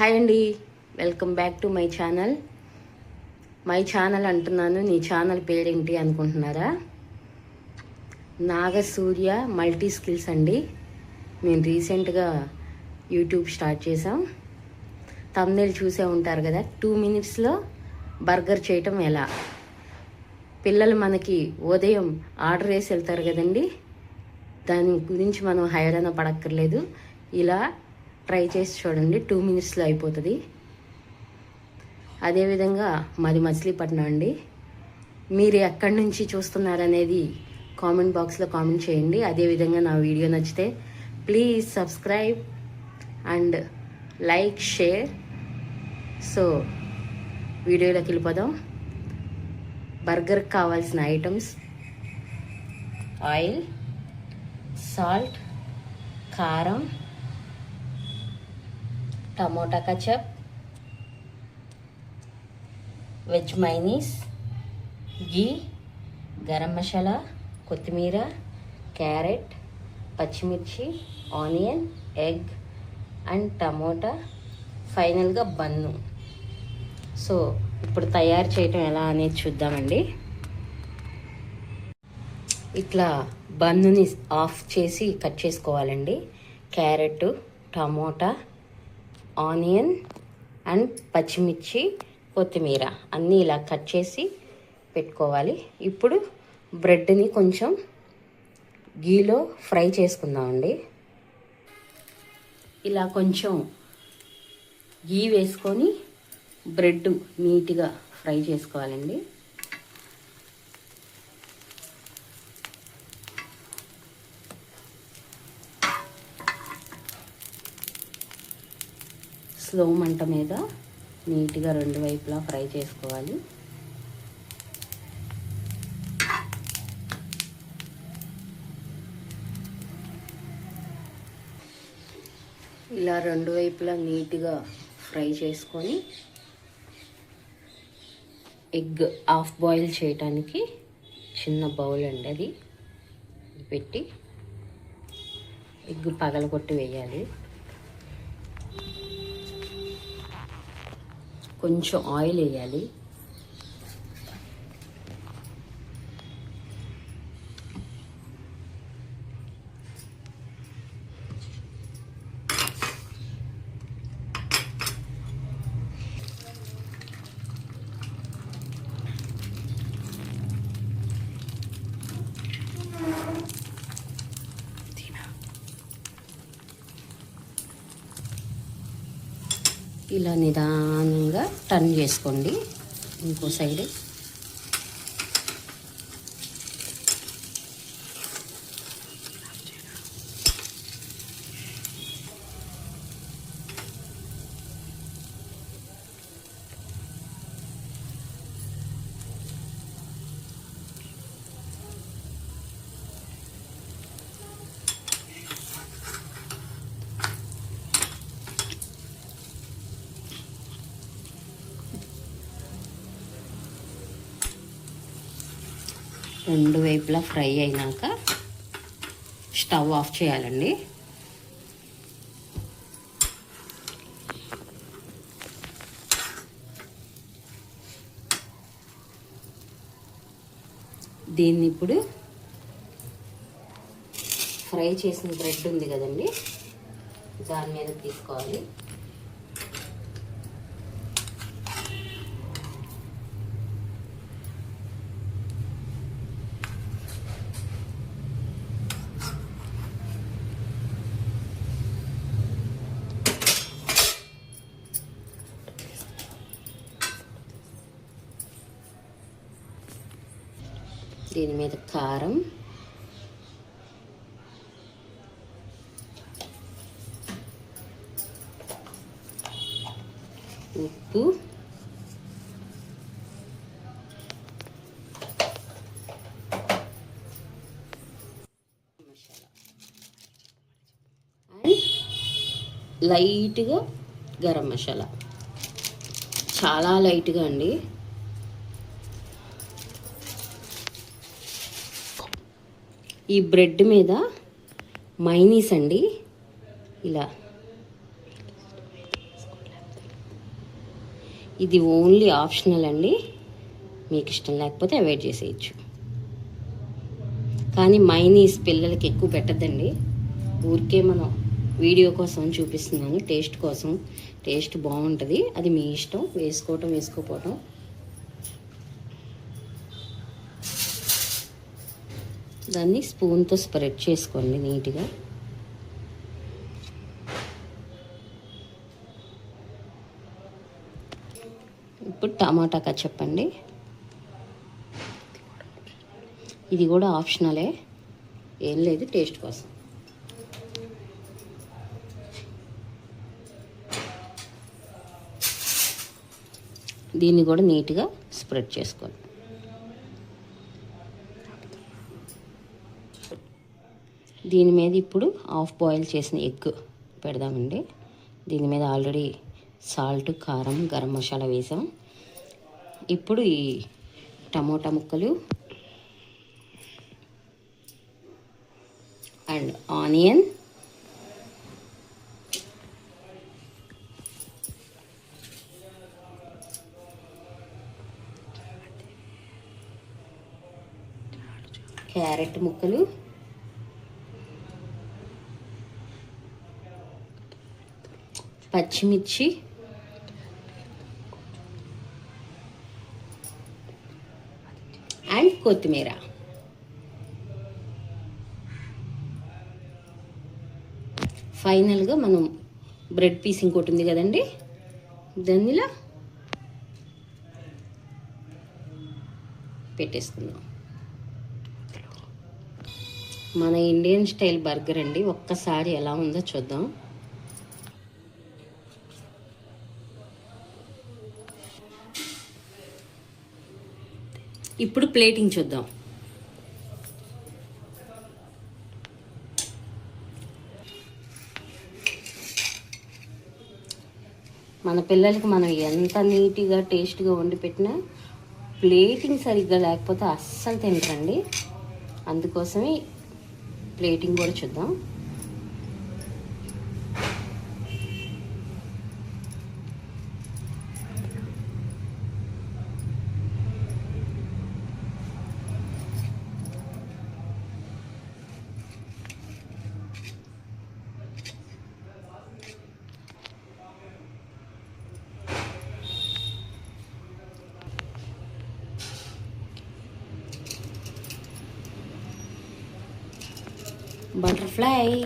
Hi అండి. Welcome back to my channel my channel అంటున్నాను. నీ ఛానల్ పేరేంటి అనుకుంటున్నారా? నాగసూర్య మల్టీ స్కిల్స్ అండి. మేము రీసెంట్గా యూట్యూబ్ స్టార్ట్ చేసాం తమ్నేలు చూసే ఉంటారు కదా. టూ మినిట్స్లో బర్గర్ చేయటం ఎలా? పిల్లలు మనకి ఉదయం ఆర్డర్ వేసి వెళ్తారు కదండి. దాని గురించి మనం హైరాణ పడక్కర్లేదు. ఇలా ట్రై చేసి చూడండి. టూ మినిట్స్లో అయిపోతుంది. అదేవిధంగా మాది మచిలీపట్నం అండి. మీరు ఎక్కడి నుంచి చూస్తున్నారనేది కామెంట్ బాక్స్లో కామెంట్ చేయండి. అదేవిధంగా నా వీడియో నచ్చితే please subscribe and like share. So వీడియోలోకి వెళ్ళిపోదాం. బర్గర్కి కావాల్సిన ఐటమ్స్. ఆయిల్ సాల్ట్ కారం. Tomato ketchup veg mayonnaise ghee garam masala కొత్తిమీర క్యారెట్ పచ్చిమిర్చి ఆనియన్ ఎగ్ అండ్ టమోటా ఫైనల్గా బన్ను. సో ఇప్పుడు తయారు చేయటం ఎలా అనేది చూద్దామండి. ఇట్లా బన్నుని ఆఫ్ చేసి కట్ చేసుకోవాలండి. క్యారెట్ టమోటా ఆనియన్ అండ్ పచ్చిమిర్చి కొత్తిమీర అన్నీ ఇలా కట్ చేసి పెట్టుకోవాలి. ఇప్పుడు బ్రెడ్ని కొంచెం గీలో ఫ్రై చేసుకుందామండి. ఇలా కొంచెం గీ వేసుకొని బ్రెడ్ నీట్గా ఫ్రై చేసుకోవాలండి. స్లో మంట మీద నీట్గా రెండు వైపులా ఫ్రై చేసుకోవాలి. ఇలా రెండు వైపులా నీట్గా ఫ్రై చేసుకొని ఎగ్ హాఫ్ బాయిల్ చేయడానికి చిన్న బౌల్ అండి అది పెట్టి ఎగ్ పగలగొట్టి వేయాలి. కొంచెం ఆయిల్ వేయాలి. ఇలా నిదానంగా టర్న్ చేసుకోండి ఇంకో సైడ్. రెండు వైపులా ఫ్రై అయినాక స్టవ్ ఆఫ్ చేయాలండి. దీన్ని ఇప్పుడు ఫ్రై చేసిన బ్రెడ్ ఉంది కదండి దాని మీద తీసుకోవాలి. దీని మీద కారం. ఉప్పు. అండ్ లైట్గా గరం మసాలా. చాలా లైట్గా అండి. ఈ బ్రెడ్ మీద మైనీస్ అండి. ఇలా. ఇది ఓన్లీ ఆప్షనల్ అండి. మీకు ఇష్టం లేకపోతే అవాయిడ్ చేసేయచ్చు. కానీ మైనీస్ పిల్లలకి ఎక్కువ పెట్టద్దండి. ఊరికే మనం వీడియో కోసం చూపిస్తున్నాను టేస్ట్ కోసం. టేస్ట్ బాగుంటుంది. అది మీ ఇష్టం. వేసుకోవటం వేసుకోపోవటం దాన్ని స్పూన్తో స్ప్రెడ్ చేసుకోండి నీట్గా. ఇప్పుడు టమాటా చెప్పండి ఇది కూడా ఆప్షనలే. ఏం లేదు టేస్ట్ కోసం. దీన్ని కూడా నీట్గా స్ప్రెడ్ చేసుకోండి. దీని మీద ఇప్పుడు హాఫ్ బాయిల్ చేసిన ఎగ్ పెడదామండి. దీని మీద ఆల్రెడీ సాల్ట్ కారం గరం మసాలా వేసాం. ఇప్పుడు ఈ టమోటా ముక్కలు అండ్ ఆనియన్. క్యారెట్ ముక్కలు. పచ్చిమిర్చి. అండ్ కొత్తిమీర. ఫైనల్గా మనం బ్రెడ్ పీస్ ఇంకోటి ఉంది కదండి. దానిలో పెట్టేసుకుందాం. మన ఇండియన్ స్టైల్ బర్గర్ అండి. ఒక్కసారి ఎలా ఉందో చూద్దాం. ఇప్పుడు ప్లేటింగ్ చూద్దాం. మన పిల్లలకి మనం ఎంత నీట్గా టేస్ట్గా వండి పెట్టినా ప్లేటింగ్ సరిగ్గా లేకపోతే అస్సలు తింటారండి అందుకోసమే ప్లేటింగ్ కూడా చూద్దాం. butterfly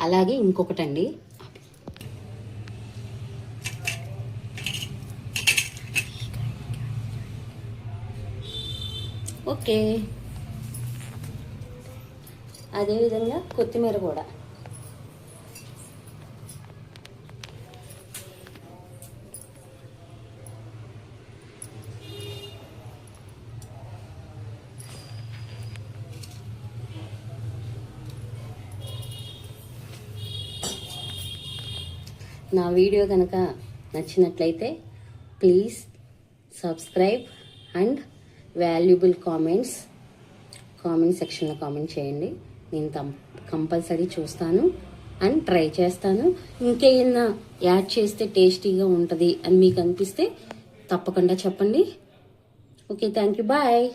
అలాగే ఇంకొకటండి. ఓకే. అదేవిధంగా కొత్తిమీర కూడా. నా వీడియో కనుక నచ్చినట్లయితే please subscribe and valuable comments comment సెక్షన్లో కామెంట్ చేయండి. నేను కం కంపల్సరీ చూస్తాను అండ్ ట్రై చేస్తాను. ఇంకేమైనా యాడ్ చేస్తే టేస్టీగా ఉంటుంది అని మీకు అనిపిస్తే తప్పకుండా చెప్పండి. Okay thank you bye.